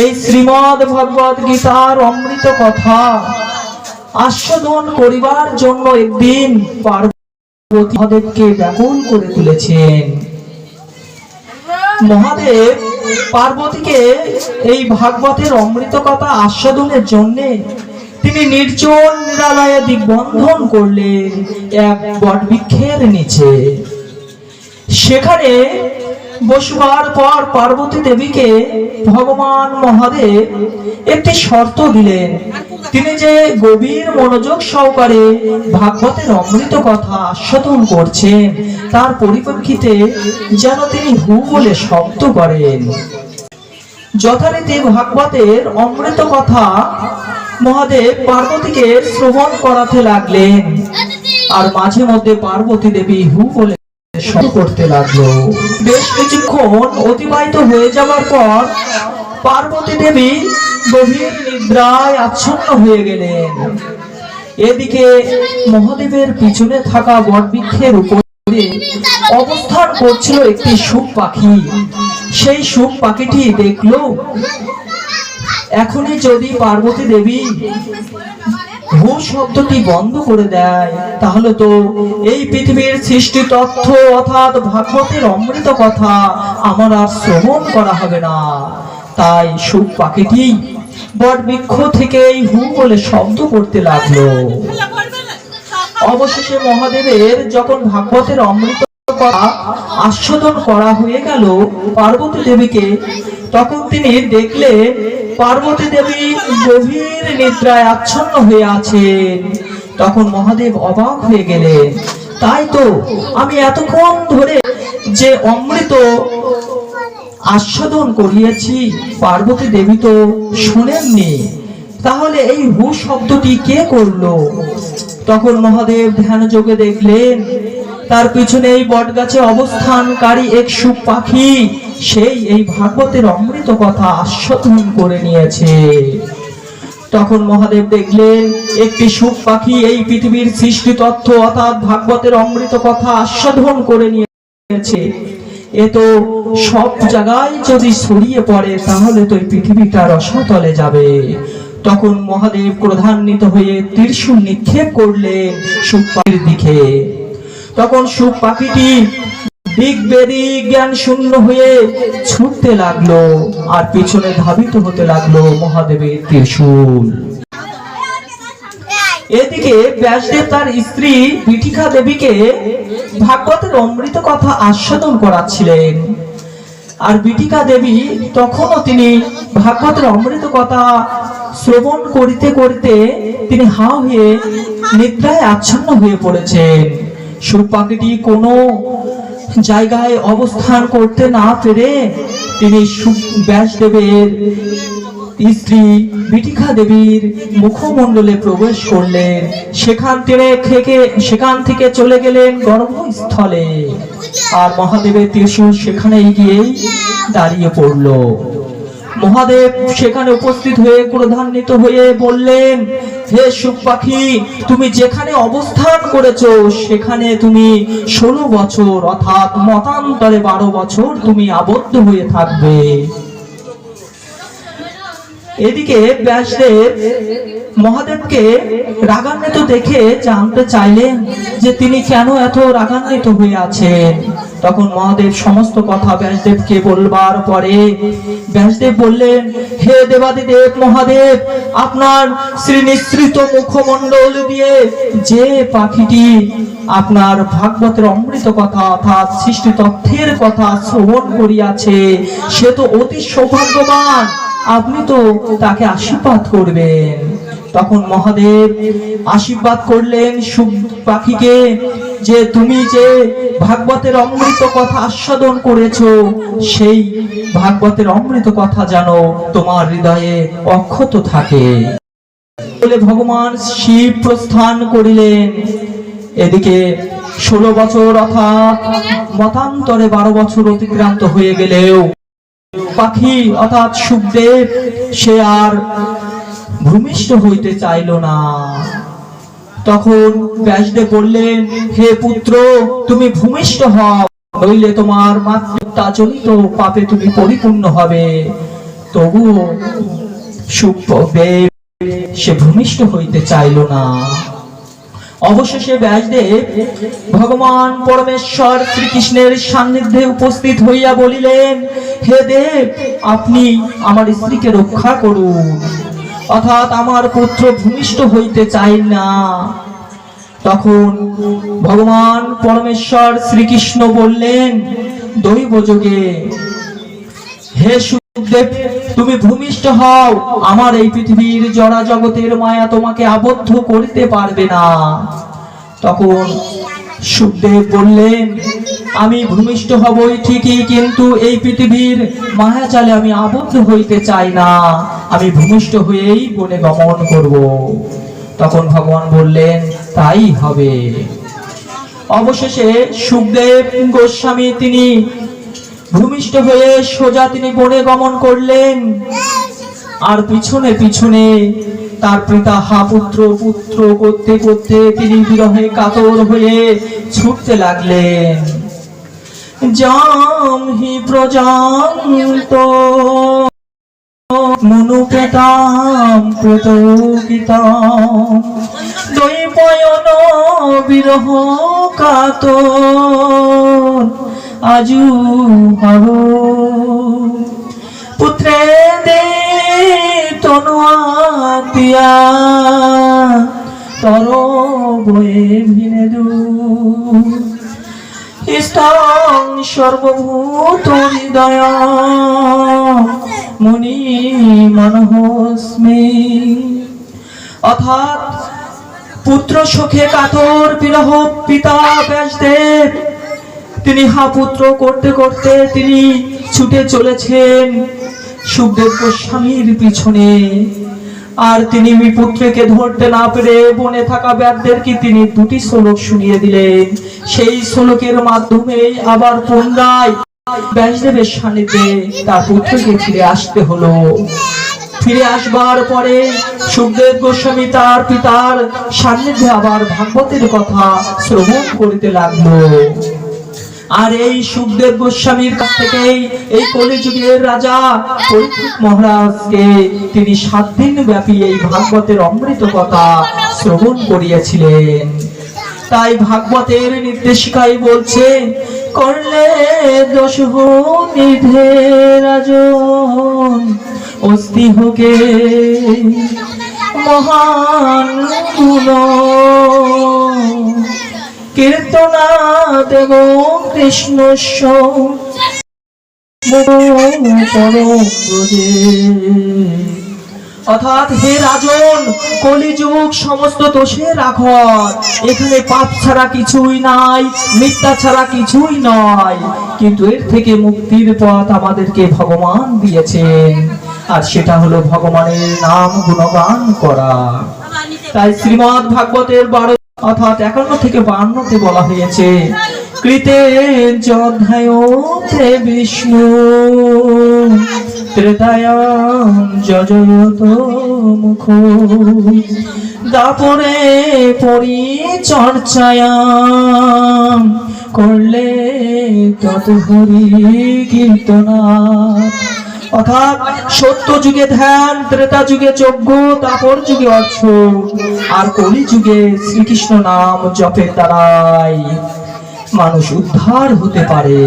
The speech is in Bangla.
এই শ্রীমদ ভগবত গীতার অমৃত কথা আস্বাদন করিবার জন্য একদিন মহাদেবকে ব্যাকুল করে তুলেছেন। মহাদেব পার্বতীকে এই ভাগবতের অমৃত কথা আস্বাদনের জন্য তিনি নির্জন নিরালয়ে দিগ্বন্ধন করলেন এক বটবৃক্ষের নিচে। সেখানে বসবার পর পার্বতী দেবীকে ভগবান মহাদেব একটি শর্ত দিলেন। তিনি যে গভীর মনোযোগ সহকারে ভাগবতের অমৃত কথা আস্বাদন করছেন, তার পরিপ্রেক্ষিতে যেন তিনি হু বলে শব্দ করেন। যথারীতি ভাগবতের অমৃত কথা মহাদেব পার্বতীকে শ্রবণ করাতে লাগলেন। আর মাঝে মধ্যে পার্বতী দেবী হু বলে করতে লাগল। বেশ কিছুক্ষণ অতিবাহিত হয়ে যাওয়ার পর পার্বতী দেবী গভীর নিদ্রায় আচ্ছন্ন হয়ে গেলেন। এদিকে মহাদেবের পিছনে থাকা বটবৃক্ষের উপরে অবস্থান করছিল একটি সুখ পাখি। সেই সুখ পাখিটি দেখল, এখনই যদি পার্বতী দেবী ভূ শব্দটি বন্ধ করে দেয়। তাহলে তো এই পৃথিবীর সৃষ্টি তথ্য অর্থাৎ ভাগবতের অমৃত কথা আমার আর শ্রবণ করা হবে না। তাই সুখ পাখিটি বট বৃক্ষ থেকেই হু বলে শব্দ করতে লাগল। অবশেষে মহাদেবের যখন ভাগবতের অমৃত কথা আস্বাদন করা হয়ে গেল, পার্বতী দেবীকে, তখন তিনি দেখলে পার্বতী দেবী গভীর নিদ্রায় আচ্ছন্ন হয়ে আছেন। তখন মহাদেব অবাক হয়ে গেলেন। তাই তো আমি এতক্ষণ ধরে যে অমৃত আস্বাদন করিয়েছি, পার্বতী দেবী তো শুনেননি। তাহলে এই হু শব্দটি কে করল? তখন মহাদেব ধ্যান যোগে দেখলেন, তার পিছনে এই বটগাছে অবস্থানকারী এক সুখ পাখি সেই এই ভাগবতের অমৃত কথা আস্বাদন করে নিয়েছে। তখন মহাদেব দেখলেন, একটি সুখ পাখি এই পৃথিবীর সৃষ্টি তথ্য অর্থাৎ ভাগবতের অমৃত কথা আস্বাদন করে নিয়েছে। এ তো সব জায়গায় যদি ছড়িয়ে পড়ে, তাহলে তো এই পৃথিবীটা রসতলে যাবে। তখন মহাদেব ক্রধান্বিত হয়ে ত্রিশূল নিক্ষেপ করলেন সুখ পাখির দিকে। তখন সুখ পাখিটি বেদি জ্ঞান শূন্য হয়ে ছুটতে লাগল আর পিছনে ধাবিত হতে লাগল মহাদেবের ত্রিশূল। এদিকে ব্যাসদেব তার স্ত্রী পিঠিকা দেবীকে ভাগবতের অমৃত কথা আস্বাদন করাচ্ছিলেন। আর বিটিকা দেবী তখনও তিনি ভাগবতের অমৃত কথা শ্রবণ করিতে করিতে তিনি হা হয়ে নিদ্রায় আচ্ছন্ন হয়ে পড়েছেন। সুখ পাখিটি কোনো জায়গায় অবস্থান করতে না পেরে তিনি ব্যাসদেবের স্ত্রী বিটিকা দেবীর মুখমণ্ডলে প্রবেশ করলেন। সেখান থেকে সেখান থেকে চলে গেলেন গর্ভস্থলে। আর মহাদেবের ত্রিশূল সেখানে গিয়েই দাঁড়িয়ে পড়ল। মহাদেব সেখানে উপস্থিত হয়ে ক্রধান্বিত হয়ে বললেন, হে সুখ পাখি, তুমি যেখানে অবস্থান করেছ, সেখানে তুমি ষোলো বছর, অর্থাৎ মতান্তরে বারো বছর তুমি আবদ্ধ হয়ে থাকবে। এদিকে ব্যাসদেব মহাদেবকে রাগান্বিত দেখে জানতে চাইলেন যে তিনি কেন এত রাগান্বিত হয়ে আছেন। তখন মহাদেব সমস্ত কথা ব্যাসদেবকে বলবার পরে ব্যাসদেব বললেন, হে দেবাদিদেব, মহাদেব, আপনার শ্রী নিঃসৃত মুখমণ্ডল দিয়ে যে পাখিটি আপনার ভাগবতের অমৃত কথা অর্থাৎ সৃষ্টি তথ্যের কথা শ্রবণ করিয়াছে, সে তো অতি সৌভাগ্যবান। আপনি তো তাকে আশীর্বাদ করবেন। তখন মহাদেব আশীর্বাদ করলেন সুখ পাখিকে যে তুমি যে ভাগবতের অমৃত কথা আস্বাদন করেছ, সেই ভাগবতের অমৃত কথা জানো তোমার হৃদয়ে অক্ষত থাকে। বলে ভগবান শিব প্রস্থান করিলেন। এদিকে ষোলো বছর অর্থাৎ মতান্তরে বারো বছর অতিক্রান্ত হয়ে গেলেও পাখি অর্থাৎ সুখদেব, সে আর ভূমিষ্ঠ হইতে চাইল না। তখন ব্যাসদেব বললেন, হে পুত্র, তুমি ভূমিষ্ঠ হও, নইলে তোমার মাতৃত্বা জনিত পাপে তুমি পরিপূর্ণ হবে। তবুও সুখদেব সে ভূমিষ্ঠ হইতে চাইল না। অবশেষে ব্যাসদেব ভগবান পরমেশ্বর শ্রীকৃষ্ণের সান্নিধ্যে উপস্থিত হইয়া বলিলেন, হে দেব, আপনি আমার স্ত্রীকে রক্ষা করুন। অর্থাৎ আমার পুত্র ভূমিষ্ঠ হইতে চাই না। তখন ভগবান পরমেশ্বর শ্রীকৃষ্ণ বললেন, দৈব যোগে, হে সুখদেব, তুমি ভূমিষ্ঠ হও। আমার এই পৃথিবীর জড়া জগতের মায়া তোমাকে আবদ্ধ করিতে পারবে না। তখন সুখদেব বললেন আমি ভূমিষ্ঠ হবই ঠিকই, কিন্তু এই পৃথিবীর মায়া চালে আমি আবদ্ধ হইতে চাই না। আমি ভূমিষ্ঠ হয়েই বনে গমন করব। তখন ভগবান বললেন, তাই হবে। অবশেষে সুখদেব গোস্বামী তিনি ভূমিষ্ঠ হয়ে সোজা তিনি বনে গমন করলেন। আর পিছনে পিছনে তার পিতা হা পুত্র পুত্র করতে করতে তিনি বিরহে কাতর হয়ে ছুটতে লাগলেন। জাম হি প্রজান্ত মনুপেতাম প্রতকিতাম দৈপয়ন বিরহ কাতর আজু হব পুত্রে দে তনুয়া তর বয়ে ভিনে দু স্তং সর্বভূত হৃদয়। মুনি মনহস্মি অর্থাৎ পুত্র সুখে কাতর বিরহ পিতা ব্যাসদেব। তিনি হা পুত্র করতে করতে তিনি ছুটে চলেছেন সুখদেব গোস্বামীর পিছনে। আর তিনি পুত্রকে ধরতে না পেরে বনে থাকা ব্যাদদেরকে তিনি দুটি শ্লোক শুনিয়ে দিলেন। সেই শ্লোকের মাধ্যমে আবার পুনরায় ব্যাসদেবের সান্নিধ্যে তার পুত্রকে ফিরে আসতে হলো। ফিরে আসবার পরে সুখদেব গোস্বামী তার পিতার সান্নিধ্যে আবার ভাগবতের কথা শ্রবণ করিতে লাগল। আর এই সুখদেব গোস্বামীর কাছ থেকেই এই কলিযুগের রাজা পরীক্ষিত মহারাজকে তিনি সাত দিন ব্যাপী এই ভাগবতের অমৃত কথা শ্রবণ করিয়েছিলেন। তাই ভাগবতের নির্দেশিকাই বলছে, করলে দোষ নিধে রাজন, অস্থি হোকে মহান কীর্তনা দেব কৃষ্ণ অর্থাৎ হে রাজন, কলিযুগ সমস্ত দোষের রাঘর এখানে পাপ ছাড়া কিছুই নাই, মিথ্যা ছাড়া কিছুই নয় কিন্তু এর থেকে মুক্তির পথ আমাদেরকে ভগবান দিয়েছেন। আর সেটা হলো ভগবানের নাম গুণগান করা। তাই শ্রীমদ ভাগবতের বারো অর্থাৎ একান্ন থেকে বান্নতে বলা হয়েছে কৃতে অধ্যায়তে বিষ্ণু। ত্রেতায়াম জজয়ত মুখ। দাপরে পরিচর্চায়াম করলে তত হরি কীর্তনা অর্থাৎ সত্য যুগে ধ্যান, ত্রেতা যুগে যজ্ঞ, তাপর যুগে অর্থ, আর কলি যুগে শ্রীকৃষ্ণ নাম জপের দ্বারাই। মানুষ উদ্ধার হতে পারে।